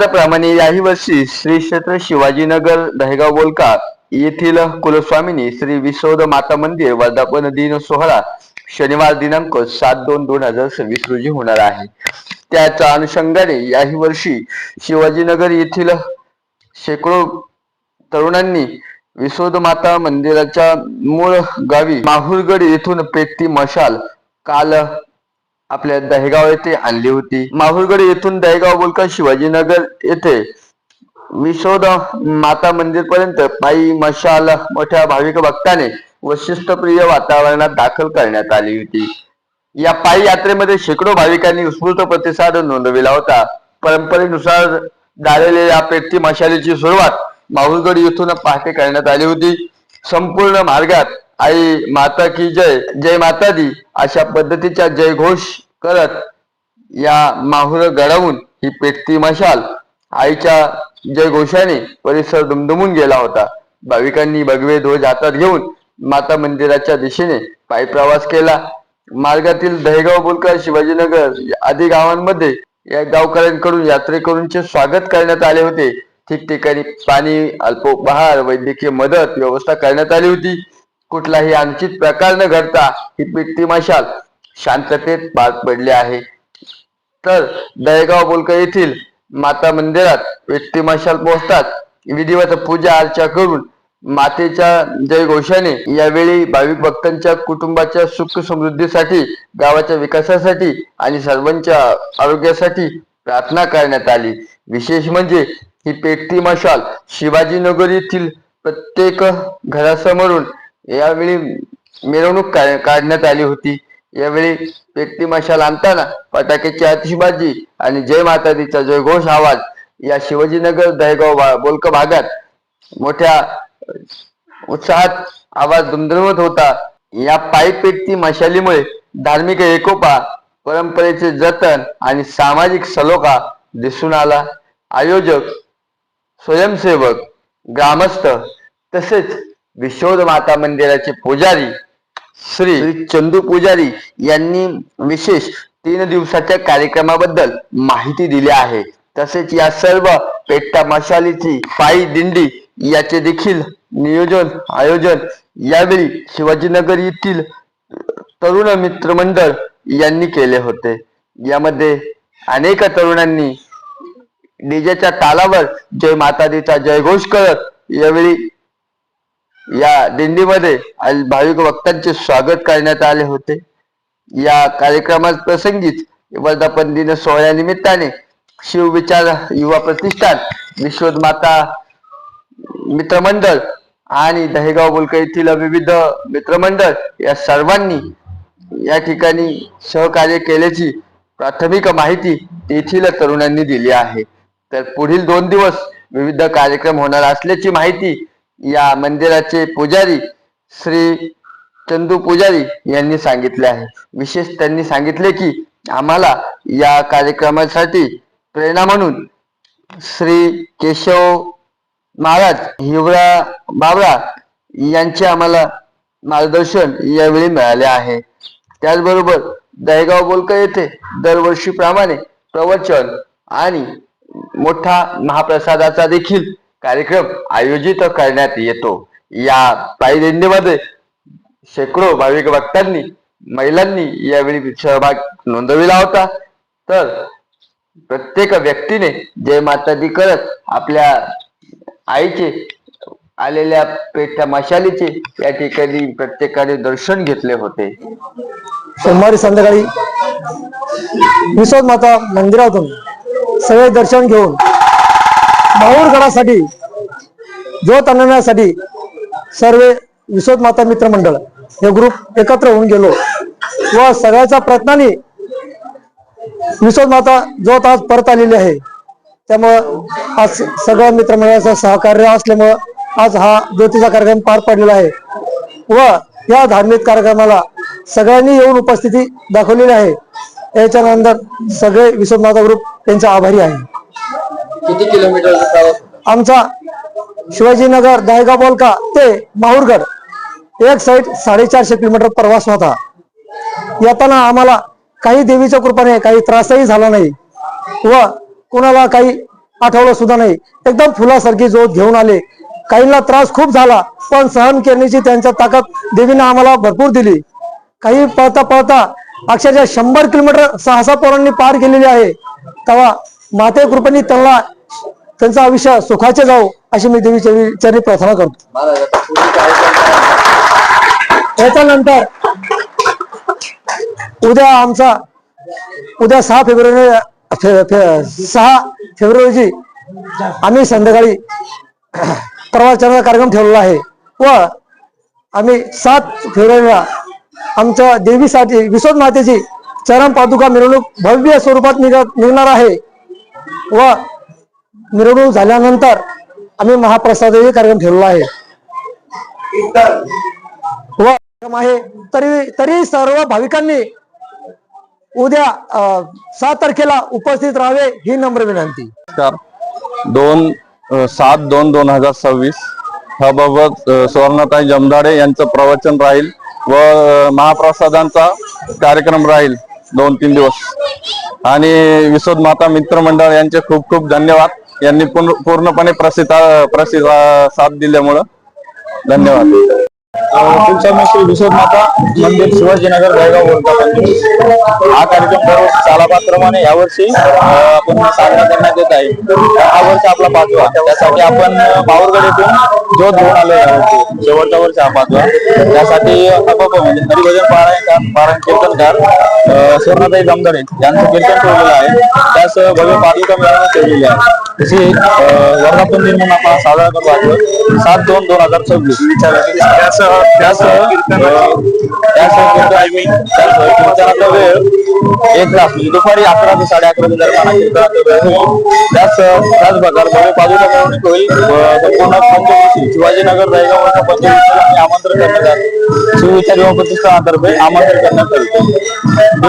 संवादाप्रमाणे याही वर्षी श्री क्षेत्र शिवाजीनगर दहेगाव बोलका येथील कुलस्वामिनी श्री विश्वद माता मंदिर वर्धापन दिन सोहळा शनिवार दिनांक सात दोन दोन हजार सव्वीस रोजी होणार आहे. त्याच्या अनुषंगाने याही वर्षी शिवाजीनगर येथील शेकडो तरुणांनी विशोद माता मंदिराच्या मूळ गावी माहुरगड येथून पेटती मशाल काल आपल्या दहेगाव येथे आणली होती. माहुरगड येथून दहेगाव बोलका शिवाजीनगर येथे. विशोद माता मंदिर पर्यंत पायी मशाल मोठ्या भाविक भक्ताने वैशिष्ट्यप्रिय वातावरणात दाखल करण्यात आली होती. या पायी यात्रेमध्ये शेकडो भाविकांनी उत्स्फूर्त प्रतिसाद नोंदविला होता. परंपरेनुसार झालेल्या पेटती मशालीची सुरुवात माहुरगड येथून पहाटे करण्यात आली होती. संपूर्ण मार्गात आई माता की जय जय माता दी अशा पद्धतीच्या जयघोष करत या माहुर गडावून ही पेटती मशाल. आईच्या जयघोषाने परिसर दुमदुमून गेला होता. भाविकांनी भगवे ध्वज हातात घेऊन माता मंदिराच्या दिशेने पायी प्रवास केला. मार्गातील दहेगाव बोलकर शिवाजीनगर आदी गावांमध्ये या गावकऱ्यांकडून यात्रेकरूंचे स्वागत करण्यात आले होते. ठिकठिकाणी पाणी अल्पोपहार वैद्यकीय मदत व्यवस्था करण्यात आली होती. कुठलाही अनुचित प्रकार न घडता ही पिट्टी मशाल शांततेत पार पडले आहे. तर दहेगाव बोलकर येथील माता मंदिरात पेट्टी मशाल पोहोचतात विधिवत पूजा अर्चा करून मातेच्या जयघोषाने यावेळी भाविक भक्तांच्या कुटुंबाच्या सुख समृद्धीसाठी गावाच्या विकासासाठी आणि सर्वांच्या आरोग्यासाठी प्रार्थना करण्यात आली. विशेष म्हणजे ही पेटती मशाल शिवाजीनगर येथील प्रत्येक घरासमोरून यावेळी मिरवणूक काढण्यात आली होती. यावेळी पेटती मशाल आणताना फटाक्याची आतिषबाजी आणि जय माता दीचा जयघोष आवाज या शिवाजीनगर दहेगाव बोलक भागात मोठ्या उत्साहात आवाज दुमदुमत होता. या पायी पेटती मशालीमुळे धार्मिक एकोपा परंपरेचे जतन आणि सामाजिक सलोखा दिसून आला. आयोजक स्वयंसेवक ग्रामस्थ तसेच विश्वद माता मंदिराचे पुजारी श्री चंदू पुजारी यांनी विशेष तीन दिवसाच्या कार्यक्रमाबद्दल माहिती दिली आहे. तसेच या सर्व पेट्टा मशालीची पायी दिंडी याचे देखील नियोजन आयोजन यावेळी शिवाजीनगर येथील तरुण मित्र मंडळ यांनी केले होते. यामध्ये अनेक तरुणांनी डीजेच्या तालावर जय माता दीचा जयघोष करत यावेळी या दिंडीमध्ये आज भाविक भक्तांचे स्वागत करण्यात आले होते. या कार्यक्रमात प्रसंगीच वर्धापन दिन सोहळ्यानिमित्ताने शिवविचार युवा प्रतिष्ठान विश्वद माता मित्रमंडळ आणि दहेगाव बुलक येथील विविध मित्रमंडळ या सर्वांनी या ठिकाणी सहकार्य केल्याची प्राथमिक माहिती तेथील तरुणांनी दिली आहे. तर पुढील दोन दिवस विविध कार्यक्रम होणार असल्याची माहिती या मंदिराचे पुजारी श्री चंदू पुजारी यांनी सांगितले आहे. विशेष त्यांनी सांगितले की आम्हाला या कार्यक्रमासाठी प्रेरणा म्हणून श्री केशव महाराज हिवळा बाबळा यांचे आम्हाला मार्गदर्शन यावेळी मिळाले आहे. त्याचबरोबर दहेगाव बोलकर येथे दरवर्षीप्रमाणे प्रवचन आणि मोठा महाप्रसादाचा देखील कार्यक्रम आयोजित करण्यात येतो. या पायी दिंडीमध्ये शेकडो भाविक भक्तांनी महिलांनी यावेळी सहभाग नोंदविला होता. तर प्रत्येक व्यक्तीने जय माता दी करत आपल्या आईचे आलेल्या पेठ्या मशालीचे या ठिकाणी प्रत्येकाने दर्शन घेतले होते. सोमवारी संध्याकाळी विश्वास माता मंदिरातून सगळे दर्शन घेऊन माहूरगडासाठी ज्योत आणण्यासाठी सर्व विश्वनाथ माता मित्र मंडळ हे ग्रुप एकत्र होऊन गेलो व सगळ्याच्या प्रयत्नाने विश्वनाथ माता ज्योत आज परत आलेली आहे. त्यामुळं आज सगळ्या मित्रमंडळाचं सहकार्य असल्यामुळं आज हा ज्योतीचा कार्यक्रम पार पडलेला आहे. व या धार्मिक कार्यक्रमाला सगळ्यांनी येऊन उपस्थिती दाखवलेली आहे. याच्यानंतर सगळे विश्वनाथ ग्रुप त्यांचे आभारी आहे. किती किलोमीटर आमचा शिवाजीनगर दायगा बोलका ते माहूरगड. एक साईड साडेचारशे किलोमीटर प्रवास होता. येताना आम्हाला काही देवीच्या कृपाने काही त्रासही झाला नाही व कोणाला काही आठवलं सुद्धा नाही. एकदम फुलासारखी जोत घेऊन आले. काहींना त्रास खूप झाला पण सहन करण्याची त्यांच्या ताकद देवीने आम्हाला भरपूर दिली. काही पळता पळता अक्षरशः शंभर किलोमीटर सहा पोरांनी पार केलेली आहे. तेव्हा माते कृपेने त्यांना त्यांचं आयुष्य सुखाचे जाऊ अशी मी देवीच्या चरणी प्रार्थना करतो. त्याच्यानंतर याच्यानंतर उद्या आमचा उद्या सहा फेब्रुवारी सहा फेब्रुवारीची आम्ही संध्याकाळी प्रवाचनाचा कार्यक्रम ठेवलेला आहे व आम्ही सात फेब्रुवारीला आमच्या देवीसाठी विश्वत मातेची चरण पादुका मिरवणूक भव्य स्वरूपात निघ निघणार आहे व मिरवणूक झाल्यानंतर आम्ही महाप्रसादही कार्यक्रम ठेवलेला आहे. व आहे. तरी तरी सर्व भाविकांनी उद्या सात तारखेला उपस्थित राहावे ही नम्र विनंती. दोन सात दोन दोन हजार सव्वीस ह्याबाबत सुवर्णताई जमदाडे यांचं प्रवचन राहील व महाप्रसादांचा कार्यक्रम राहील दोन तीन दिवस. आणि विसोद माता मित्र मंडळ यांचे खूप खूप धन्यवाद. यांनी पूर्ण- पूर्णपणे प्रसिद्ध प्रसिद्ध साथ दिल्यामुळं धन्यवाद. तुमचा मी श्री विश्वनाथ माता मंदिर शिवाजीनगर जळगाव बोलता हा कार्यक्रम दरवर्षी सालाबादप्रमाणे यावर्षी आपण साजरा करण्यात येत आहे. हा वर्ष आपला पाचवा. त्यासाठी आपण पावरगड येथून जो घेऊन आलो यावर्षी. शेवटचा वर्ष हा पाचवा. त्यासाठी अपाप म्हणजे हरिभजन पारायणकार पारायण कीर्तनकार अं, सुवर्णाताई जमदाडे यांचं कीर्तन ठेवलेलं आहे. त्यास भव्य पालिका मिळवणूक ठेवलेली आहे. तशी वर्धापन दिन म्हणून आपण साजरा करतो आहोत. सात दोन दोन हजार सव्वीस. त्यासह त्यासह त्यासह त्यासह कीर्तनाचा वेळ एक तास म्हणजे दुपारी अकरा ते साडे अकरा दरम्यान कीर्तनाचा वेळ होईल त्याच त्याच प्रकार भव्य पादुका होईल संपूर्ण शिवाजीनगर जळगावच्या पंचवटीला आमंत्रण करण्यात आलं. शिवविचार युवा प्रतिष्ठानातर्फे आमंत्रण करण्यात आले.